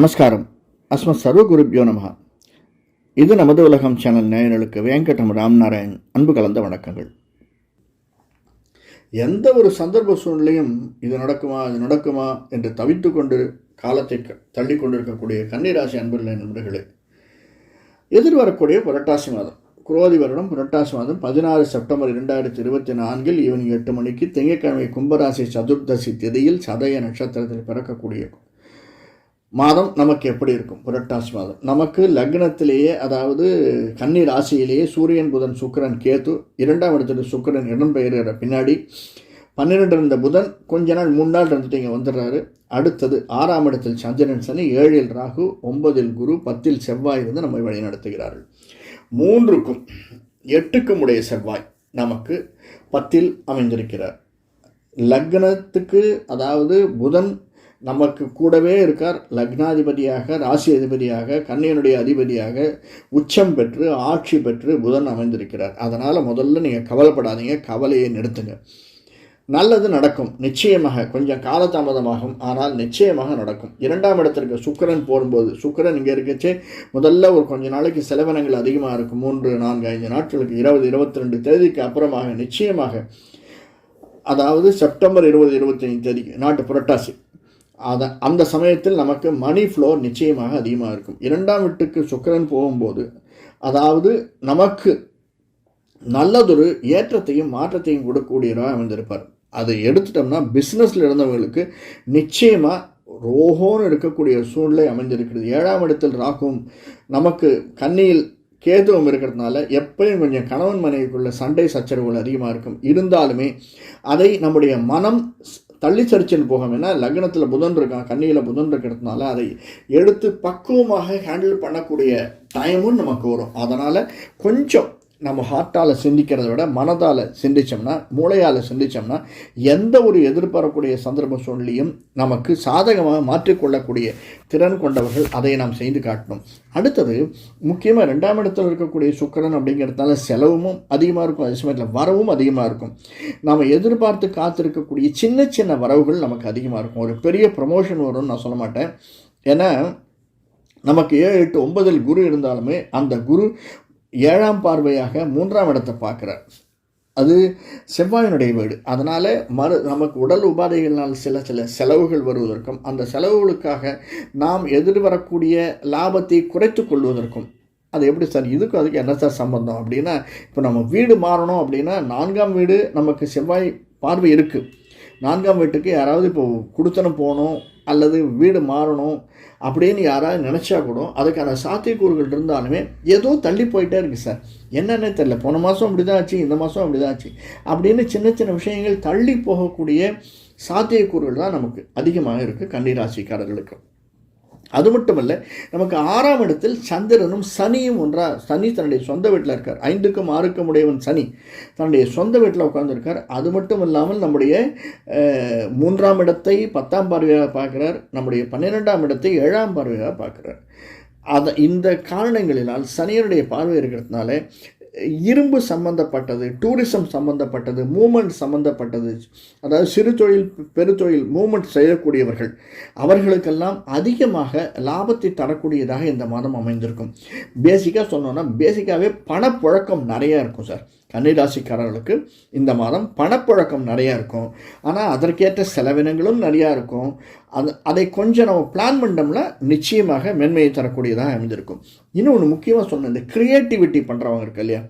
நமஸ்காரம். அஸ்மத் சர்வ குருப்யோ இது நமது உலகம் சேனல் நேயர்களுக்கு வெங்கடம் ராம்நாராயண் அன்பு கலந்த வணக்கங்கள். எந்த ஒரு சந்தர்ப்ப சூழ்நிலையும் இது நடக்குமா இது நடக்குமா என்று தவித்து கொண்டு காலத்தை க- கொண்டிருக்கக்கூடிய கன்னிராசி அன்பர்களே நண்பர்களே. எதிர்வரக்கூடிய புரட்டாசி மாதம். குரோதி வருடம் புரட்டாசி மாதம் பதினாறு செப்டம்பர் இரண்டாயிரத்தி இருபத்தி நான்கில் ஈவினிங் எட்டு மணிக்கு திங்கட்கிழமை கும்பராசி சதுர்தசி திதியில் சதய நட்சத்திரத்தில் பிறக்கக்கூடிய மாதம் நமக்கு எப்படி இருக்கும்? புரட்டாசி மாதம். நமக்கு லக்னத்திலேயே அதாவது கன்னி ராசியிலேயே சூரியன் புதன் சுக்கரன் கேத்து இரண்டாம் இடத்துல சுக்கரன் இடம்பெயர்கிற பின்னாடி பன்னிரெண்டு இருந்த புதன் கொஞ்ச நாள் மூணு நாள் இருந்துட்டு இங்கே வந்துடுறாரு. அடுத்தது ஆறாம் இடத்தில் சந்திரன் சனி ஏழில் ராகு ஒன்பதில் குரு பத்தில் செவ்வாய் இருந்து நம்மை வழிநடத்துகிறார்கள். மூன்றுக்கும் எட்டுக்கும் உடைய செவ்வாய் நமக்கு பத்தில் அமைந்திருக்கிறார். லக்னத்துக்கு அதாவது புதன் நமக்கு கூடவே இருக்கார் லக்னாதிபதியாக ராசி அதிபதியாக கண்ணியனுடைய அதிபதியாக உச்சம் பெற்று ஆட்சி பெற்று புதன் அமைந்திருக்கிறார். அதனால் முதல்ல நீங்கள் கவலைப்படாதீங்க கவலையை நிறுத்துங்க. நல்லது நடக்கும் நிச்சயமாக. கொஞ்சம் காலதாமதமாகும் ஆனால் நிச்சயமாக நடக்கும். இரண்டாம் இடத்திற்கு சுக்கரன் போடும்போது சுக்கரன் இங்கே இருக்கச்சே முதல்ல ஒரு கொஞ்ச நாளைக்கு செலவினங்கள் அதிகமாக இருக்கும். மூன்று நான்கு ஐந்து நாட்களுக்கு இருபது இருபத்தி ரெண்டு தேதிக்கு அப்புறமாக நிச்சயமாக அதாவது செப்டம்பர் இருபது இருபத்தைந்து தேதிக்கு நாட்டு புரட்டாசி. அதை அந்த சமயத்தில் நமக்கு மணி ஃப்ளோ நிச்சயமாக அதிகமாக இருக்கும். இரண்டாம் வீட்டுக்கு சுக்கரன் போகும்போது அதாவது நமக்கு நல்லதொரு ஏற்றத்தையும் மாற்றத்தையும் கொடுக்கக்கூடியவராக அமைந்திருப்பார். அதை எடுத்துட்டோம்னா பிஸ்னஸில் இருந்தவங்களுக்கு நிச்சயமாக ரோகோன்னு இருக்கக்கூடிய சூழ்நிலை அமைந்திருக்கிறது. ஏழாம் இடத்தில் ராகும் நமக்கு கண்ணியில் கேதுவும் இருக்கிறதுனால எப்பயும் கொஞ்சம் கணவன் மனைவிக்குள்ள சண்டை சச்சரவுகள் அதிகமாக இருக்கும். இருந்தாலுமே அதை நம்முடைய மனம் தள்ளி சரிச்சுன்னு போகும் ஏன்னா லக்னத்தில் புதன் இருக்கான் கண்ணியில் புதன் இருக்கிறதுனால அதை எடுத்து பக்குவமாக ஹேண்டில் பண்ணக்கூடிய டைமும் நமக்கு வரும் அதனால் கொஞ்சம் நம்ம ஹார்ட்டால் சிந்திக்கிறத விட மனதால் சிந்திச்சோம்னா மூளையால் சிந்திச்சோம்னா எந்த ஒரு எதிர்பாரக்கூடிய சந்தர்ப்ப சூழ்நிலையும் நமக்கு சாதகமாக மாற்றிக்கொள்ளக்கூடிய திறன் கொண்டவர்கள் அதை நாம் செய்து காட்டணும். அடுத்தது முக்கியமாக ரெண்டாம் இடத்தில் இருக்கக்கூடிய சுக்கரன் அப்படிங்கிறதுனால செலவும் அதிகமாக இருக்கும். அதே சமயத்தில் வரவும் அதிகமாக இருக்கும். நாம் எதிர்பார்த்து காத்திருக்கக்கூடிய சின்ன சின்ன வரவுகள் நமக்கு அதிகமாக இருக்கும். ஒரு பெரிய ப்ரமோஷன் வரும்னு நான் சொல்ல மாட்டேன். ஏன்னா நமக்கு ஏழு எட்டு ஒன்பதில் குரு இருந்தாலுமே அந்த குரு ஏழாம் பார்வையாக மூன்றாம் இடத்தை பார்க்குறார். அது செவ்வாயினுடைய வீடு. அதனால் மறு நமக்கு உடல் உபாதைகளினால் சில சில செலவுகள் வருவதற்கும் அந்த செலவுகளுக்காக நாம் எதிர்வரக்கூடிய லாபத்தை குறைத்து கொள்வதற்கும். அது எப்படி சார்? இதுக்கும் அதுக்கு என்ன சார் சம்பந்தம்? அப்படின்னா இப்போ நம்ம வீடு மாறணும் அப்படின்னா நான்காம் வீடு நமக்கு செவ்வாய் பார்வை இருக்குது நான்காம் வீட்டுக்கு யாராவது இப்போ கொடுத்தனும் போகணும் அல்லது வீடு மாறணும் அப்படின்னு யாராவது நினச்சா கூட அதுக்கான சாத்தியக்கூறுகள் இருந்தாலுமே ஏதோ தள்ளி போயிட்டே இருக்குது சார். என்னன்னே தெரில போன மாதம் அப்படி தான் ஆச்சு இந்த மாதம் அப்படி தான் ஆச்சு அப்படின்னு சின்ன சின்ன விஷயங்கள் தள்ளி போகக்கூடிய சாத்தியக்கூறுகள் தான் நமக்கு அதிகமாக இருக்குது கன்னிராசிக்காரர்களுக்கு அது மட்டுமல்ல நமக்கு ஆறாம் இடத்தில் சந்திரனும் சனியும் ஒன்றா சனி தன்னுடைய சொந்த வீட்டில் இருக்கார். ஐந்துக்கும் ஆறுக்கும் உடையவன் சனி தன்னுடைய சொந்த வீட்டில் உட்காந்துருக்கார் அது மட்டும் இல்லாமல் நம்முடைய மூன்றாம் இடத்தை பத்தாம் பார்வையாக பார்க்குறார். நம்முடைய பன்னிரெண்டாம் இடத்தை ஏழாம் பார்வையாக பார்க்குறார். அதை இந்த காரணங்களினால் சனியனுடைய பார்வை இருக்கிறதுனால இரும்பு சம்பந்தப்பட்டது டூரிசம் சம்பந்தப்பட்டது மூமெண்ட் சம்பந்தப்பட்டது. அதாவது சிறு தொழில் பெருத்தொழில் மூமெண்ட் செய்யக்கூடியவர்கள் அவர்களுக்கெல்லாம் அதிகமாக லாபத்தை தரக்கூடியதாக இந்த மாதம் அமைந்திருக்கும். பேசிக்காக சொன்னோன்னா பேசிக்காகவே பணப்புழக்கம் நிறையா இருக்கும் சார் கன்னிராசிக்காரர்களுக்கு இந்த மாதம் பணப்புழக்கம் நிறையா இருக்கும். ஆனால் அதற்கேற்ற செலவினங்களும் நிறையா இருக்கும். அது அதை கொஞ்சம் நம்ம பிளான் பண்ணோம்னா நிச்சயமாக மென்மையை தரக்கூடியதாக அமைந்திருக்கும். இன்னொன்று முக்கியமாக சொன்ன இந்த க்ரியேட்டிவிட்டி பண்ணுறவங்க இருக்கு இல்லையா?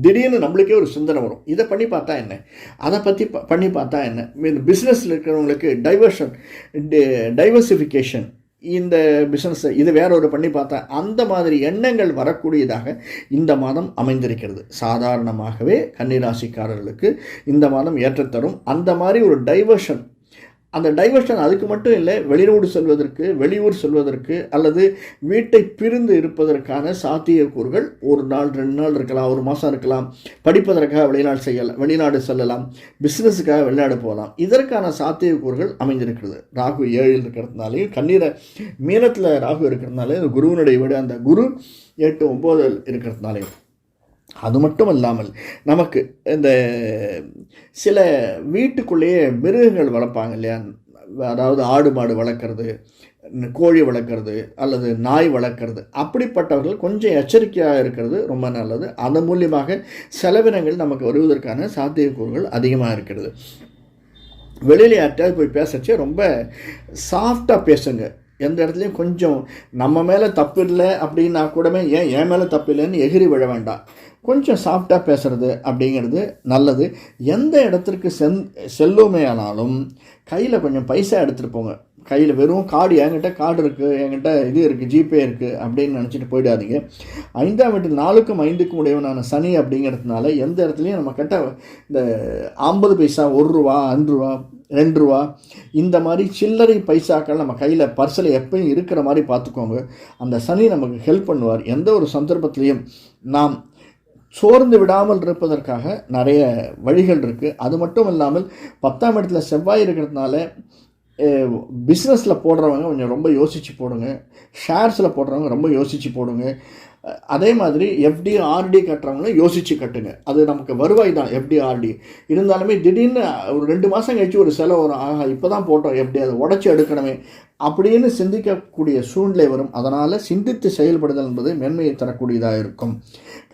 திடீர்னு நம்மளுக்கே ஒரு சிந்தனை வரும். இதை பண்ணி பார்த்தா என்ன? அதை பற்றி ப- பண்ணி பார்த்தா என்ன? இந்த பிஸ்னஸில் இருக்கிறவங்களுக்கு டைவர்ஷன் டைவர்சிஃபிகேஷன் இந்த பிஸ்னஸை இது வேற ஒரு பண்ணி பார்த்தா அந்த மாதிரி எண்ணங்கள் வரக்கூடியதாக இந்த மாதம் அமைந்திருக்கிறது. சாதாரணமாகவே கன்னிராசிக்காரர்களுக்கு இந்த மாதம் ஏற்றத்தரும். அந்த மாதிரி ஒரு டைவர்ஷன் அந்த டைவர்ஷன் அதுக்கு மட்டும் இல்லை வெளிநாடு செல்வதற்கு வெளியூர் செல்வதற்கு அல்லது வீட்டை பிரிந்து இருப்பதற்கான சாத்தியக்கூறுகள் ஒரு நாள் ரெண்டு நாள் இருக்கலாம் ஒரு மாதம் இருக்கலாம். படிப்பதற்காக வெளிநாடு செய்யலாம் வெளிநாடு செல்லலாம் பிஸ்னஸுக்காக வெளிநாடு போகலாம். இதற்கான சாத்தியக்கூறுகள் அமைந்திருக்கிறது. ராகு ஏழில் இருக்கிறதுனாலையும் கண்ணீரை மீனத்தில் ராகு இருக்கிறதுனாலே குருவினுடைய வீடு அந்த குரு எட்டு ஒம்பது இருக்கிறதுனாலையும் அது மட்டும் இல்லாமல் நமக்கு இந்த சில வீட்டுக்குள்ளேயே மிருகங்கள் வளர்ப்பாங்க இல்லையா? அதாவது ஆடு மாடு வளர்க்குறது கோழி வளர்க்குறது அல்லது நாய் வளர்க்குறது. அப்படிப்பட்டவர்கள் கொஞ்சம் எச்சரிக்கையாக இருக்கிறது ரொம்ப நல்லது. அதன் மூலியமாக செலவினங்கள் நமக்கு வருவதற்கான சாத்தியக்கூறுகள் அதிகமாக இருக்கிறது. வெளியில் யார்கிட்டயாவது போய் பேசச்சே ரொம்ப சாஃப்டாக பேசுங்க. எந்த இடத்துலையும் கொஞ்சம் நம்ம மேலே தப்பு இல்லை அப்படின்னா கூடவே ஏன் என் மேலே தப்பு இல்லைன்னு எகிரி விழ வேண்டாம். கொஞ்சம் சாஃப்டாக பேசுகிறது அப்படிங்கிறது நல்லது. எந்த இடத்திற்கு சென் செல்லுமே ஆனாலும் கையில் கொஞ்சம் பைசா எடுத்துகிட்டு போங்க. கையில் வெறும் கார்டு என்கிட்ட கார்டு இருக்குது என்கிட்ட இது இருக்குது ஜிபே இருக்குது அப்படின்னு நினச்சிட்டு போயிடாதீங்க. ஐந்தாம் வீட்டில் நாலுக்கும் ஐந்துக்கும் உடையவனான சனி அப்படிங்கிறதுனால எந்த இடத்துலையும் நம்ம கிட்ட இந்த ஐம்பது பைசா ஒரு ரூபா அஞ்சு ரூபா ரெண்டு ரூபா இந்த மாதிரி சில்லறை பைசாக்கள் நம்ம கையில் பர்சில் எப்பயும் இருக்கிற மாதிரி பார்த்துக்கோங்க. அந்த சனி நமக்கு ஹெல்ப் பண்ணுவார். எந்த ஒரு சந்தர்ப்பத்திலையும் நாம் சோர்ந்து விடாமல் இருப்பதற்காக நிறைய வழிகள் இருக்குது அது மட்டும் இல்லாமல் பத்தாம் இடத்துல செவ்வாய் இருக்கிறதுனால பிஸ்னஸில் போடுறவங்க கொஞ்சம் ரொம்ப யோசித்து போடுங்க. ஷேர்ஸில் போடுறவங்க ரொம்ப யோசித்து போடுங்க. அதே மாதிரி எஃப்டி ஆர்டி கட்டுறவங்களும் யோசித்து கட்டுங்க. அது நமக்கு வருவாய் தான் எஃப்டி ஆர்டி இருந்தாலுமே திடீர்னு ஒரு ரெண்டு மாதம் கழிச்சு ஒரு செலவு வரும். ஆஹா இப்போ தான் போட்டோம் எஃப்டி அதை உடச்சி எடுக்கணுமே அப்படின்னு சிந்திக்கக்கூடிய சூழ்நிலை வரும். அதனால் சிந்தித்து செயல்படுதல் என்பது மேன்மையை தரக்கூடியதாக இருக்கும்.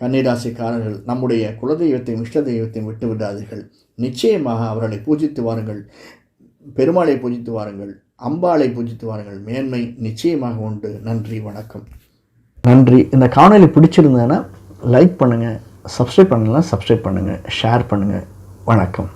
கன்னிராசிக்காரர்கள் நம்முடைய குலதெய்வத்தையும் இஷ்ட தெய்வத்தையும் விட்டு விடாதீர்கள். நிச்சயமாக அவர்களை பூஜித்து வாருங்கள். பெருமாளை பூஜித்து வாருங்கள் அம்பாளை பூஜித்து வாருங்கள். மேன்மை நிச்சயமாக உண்டு. நன்றி வணக்கம். நன்றி. இந்த காணொளி பிடிச்சிருந்ததுன்னா லைக் பண்ணுங்கள் சப்ஸ்கிரைப் பண்ணலாம் சப்ஸ்கிரைப் பண்ணுங்கள் ஷேர் பண்ணுங்கள் வணக்கம்.